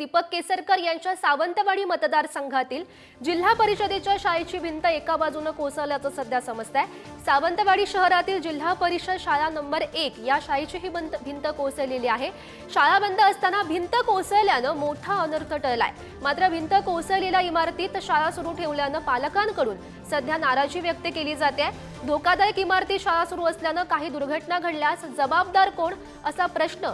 दीपक केसरकर यांच्या सावंतवाडी मतदारसंघातील जिल्हा परिषदेच्या शाळेची भिंत एका बाजूनं कोसळल्याचं सध्या समजत आहे सावंतवाडी शहरातील जिल्हा परिषद शाळा नंबर एक या शाळेची ही भिंत भिंत कोसळलेली आहे. शाळा बंद असताना भिंत कोसळल्यानं मोठा अनर्थ टळलाय. मात्र भिंत कोसळलेल्या इमारतीत शाळा सुरू ठेवल्यानं पालकांकडून सध्या नाराजी व्यक्त केली जाते. धोकादायक इमारतीत शाळा सुरू असल्यानं काही दुर्घटना घडल्यास जबाबदार कोण? असा प्रश्न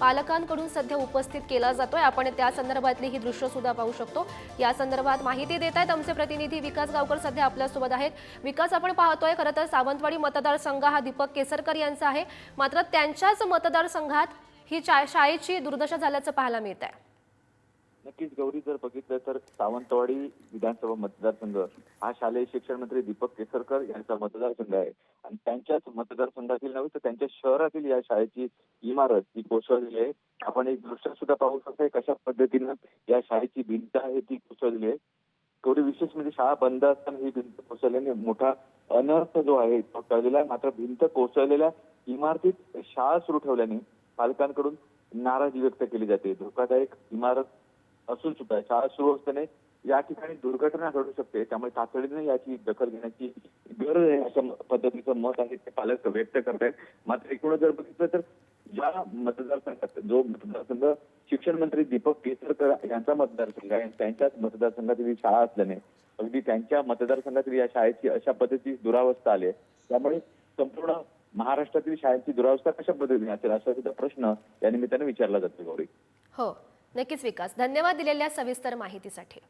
पालकांकडून सध्या उपस्थित केला जातोय. आपण त्या संदर्भातली ही दृश्य सुद्धा पाहू शकतो. या संदर्भात माहिती देत आहेत आमचे प्रतिनिधी विकास गावकर सध्या आपल्यासोबत आहेत. विकास आपण पाहतोय खरं तर सावंतवाडी मतदारसंघ हा दीपक केसरकर यांचा आहे. मात्र त्यांच्याच मतदारसंघात ही शा- शाळेची दुर्दशा झाल्याचं पाहायला मिळत आहे नक्कीच गौरी जर बघितलं तर सावंतवाडी विधानसभा मतदारसंघ हा शालेय शिक्षण मंत्री दीपक केसरकर यांचा मतदारसंघ आहे. आणि त्यांच्याच मतदारसंघातील नव्हे तर त्यांच्या शहरातील या शाळेची इमारत ही कोसळलेली आहे. आपण एक दृश्य सुद्धा पाहू शकतो कशा पद्धतीनं या शाळेची भिंत आहे ती कोसळलेली आहे. थोडी विशेष म्हणजे शाळा बंद असताना ही भिंत कोसळल्याने मोठा अनर्थ जो आहे तो टळलेला आहे. मात्र भिंत कोसळलेल्या इमारतीत शाळा सुरू ठेवल्याने पालकांकडून नाराजी व्यक्त केली जाते. धोकादायक इमारत असून सुद्धा शाळा सुरू असताना या ठिकाणी दुर्घटना घडू शकते. त्यामुळे तातडीने याची दखल घेण्याची गरज आहे अशा पद्धतीचं मत आहे ते पालक व्यक्त करतायत मात्र एकूणच जर बघितलं तर ज्या मतदारसंघात जो मतदारसंघ शिक्षण मंत्री दीपक केसरकर यांचा मतदारसंघ आहे. त्यांच्याच मतदारसंघातील ही शाळा असल्याने अगदी त्यांच्या मतदारसंघातील या शाळेची अशा पद्धतीची दुरावस्था आली आहे. त्यामुळे संपूर्ण महाराष्ट्रातील शाळांची दुरावस्था कशा पद्धतीने असेल असा सुद्धा प्रश्न या निमित्ताने विचारला जातो गौरी. हो. नक्कीच विकास. धन्यवाद दिलेल्या सविस्तर माहितीसाठी.